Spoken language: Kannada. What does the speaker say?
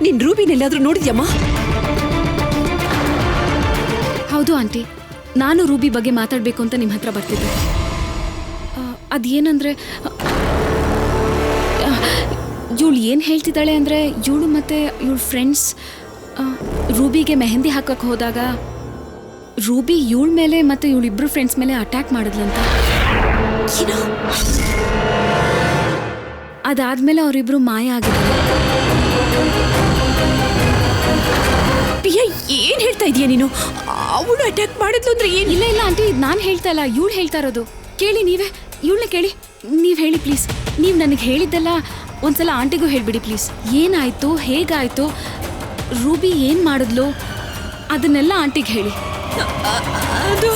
ನಿನ್ ರೂಬಿನೆಲ್ಲಾದ್ರೂ ನೋಡಿದ್ಯಮ್ಮ? ಹೌದು ಆಂಟಿ. ನಾನು ರೂಬಿ ಬಗ್ಗೆ ಮಾತಾಡಬೇಕು ಅಂತ ನಿಮ್ಮ ಹತ್ರ ಬರ್ತಿದ್ದೆ. ಆ, ಅದೇನಂದ್ರೆ ಇವಳು ಏನು ಹೇಳ್ತಿದ್ದಾಳೆ ಅಂದರೆ ಇವಳು ಮತ್ತು ಇವಳ ಫ್ರೆಂಡ್ಸ್ ರೂಬಿಗೆ ಮೆಹಂದಿ ಹಾಕಕ್ಕೆ ಹೋದಾಗ ರೂಬಿ ಇವಳ ಮೇಲೆ ಮತ್ತು ಇವಳಿಬ್ರು ಫ್ರೆಂಡ್ಸ್ ಮೇಲೆ ಅಟ್ಯಾಕ್ ಮಾಡಿದ್ಲಂತ ಏನೋ? ಅದಾದ್ಮೇಲೆ ಅವರಿಬ್ರು ಮಾಯ ಆಗಿದ್ದಾರೆ ಹೇಳ್ತಾ ಇದೀಯ ನೀನು? ಅವಳು ಅಟ್ಯಾಕ್ ಮಾಡಿದ್ಲು ಅಂದ್ರೆ ಏನು? ಇಲ್ಲ ಇಲ್ಲ ಆಂಟಿ ನಾನು ಹೇಳ್ತಾ ಇಲ್ಲ. ಇವಳು ಹೇಳ್ತಾ ಇರೋದು. ಕೇಳಿ ನೀವೇ. ಇವಳನ್ನ ಕೇಳಿ. ನೀವು ಹೇಳಿ ಪ್ಲೀಸ್ ನೀವು ನನಗೆ ಹೇಳಿದ್ದೆಲ್ಲ ಒಂದ್ಸಲ ಆಂಟಿಗೂ ಹೇಳಿಬಿಡಿ ಪ್ಲೀಸ್ ಏನಾಯ್ತು? ಹೇಗಾಯ್ತು? ರೂಬಿ ಏನು ಮಾಡಿದ್ಲು? ಅದನ್ನೆಲ್ಲ ಆಂಟಿಗೆ ಹೇಳಿ. ಅದು